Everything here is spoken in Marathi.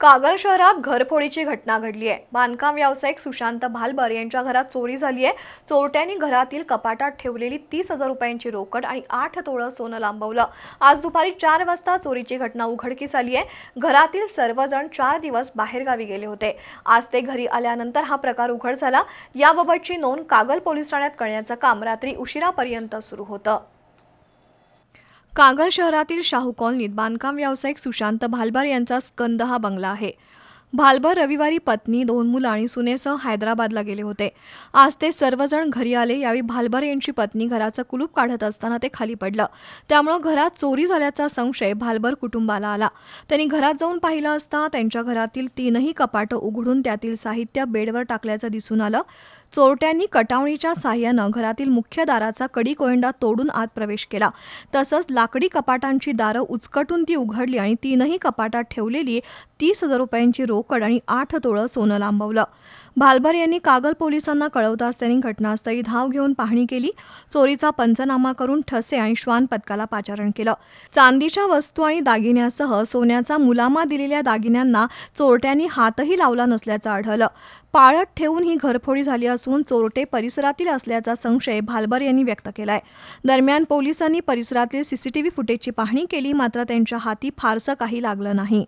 कागल शहरात घरफोडीची घटना घडली आहे. बांधकाम व्यावसायिक सुशांत भालबर यांच्या घरात चोरी झाली आहे. चोरट्यांनी घरातील कपाटात ठेवलेली तीस हजार रुपयांची रोकड आणि आठ तोळं सोनं लांबवलं. आज दुपारी चार वाजता चोरीची घटना उघडकीस आली आहे. घरातील सर्वजण चार दिवस बाहेरगावी गेले होते. आज ते घरी आल्यानंतर हा प्रकार उघड झाला. याबाबतची नोंद कागल पोलीस ठाण्यात करण्याचं काम रात्री उशिरापर्यंत सुरू होतं. कागल शहरातील शाहू कॉलनीत बांधकाम व्यावसायिक सुशांत भालबार यांचा स्कंद हा बंगला आहे. भालभर रविवारी पत्नी दोन मुलं आणि सुनेसह हैदराबादला गेले होते. आज ते सर्वजण घरी आले यावेळी भालभर यांची पत्नी घराचं कुलूप काढत असताना ते खाली पडलं. त्यामुळं घरात चोरी झाल्याचा संशय भालभर कुटुंबाला आला. त्यांनी घरात जाऊन पाहिलं असता त्यांच्या घरातील तीनही कपाटं उघडून त्यातील साहित्य बेडवर टाकल्याचं दिसून आलं. चोरट्यांनी कटावणीच्या साह्यानं घरातील मुख्य दाराचा कडी कोयंडा तोडून आत प्रवेश केला. तसंच लाकडी कपाटांची दारं उचकटून ती उघडली आणि तीनही कपाटात ठेवलेली तीस हजार रुपयांची रोख रोकड आणि आठ तोळं सोनं लांबवलं. भालभर यांनी कागल पोलिसांना कळवताच त्यांनी घटनास्थळी धाव घेऊन पाहणी केली. चोरीचा पंचनामा करून ठसे आणि श्वान पथकाला पाचारण केलं. चांदीच्या वस्तू आणि दागिन्यासह सोन्याचा मुलामा दिलेल्या दागिन्यांना चोरट्यांनी हातही लावला नसल्याचं आढळलं. पाळत ठेवून ही घरफोडी झाली असून चोरटे परिसरातील असल्याचा संशय भालबर यांनी व्यक्त केलाय. दरम्यान पोलिसांनी परिसरातील सीसीटीव्ही फुटेजची पाहणी केली मात्र त्यांच्या हाती फारसं काही लागलं नाही.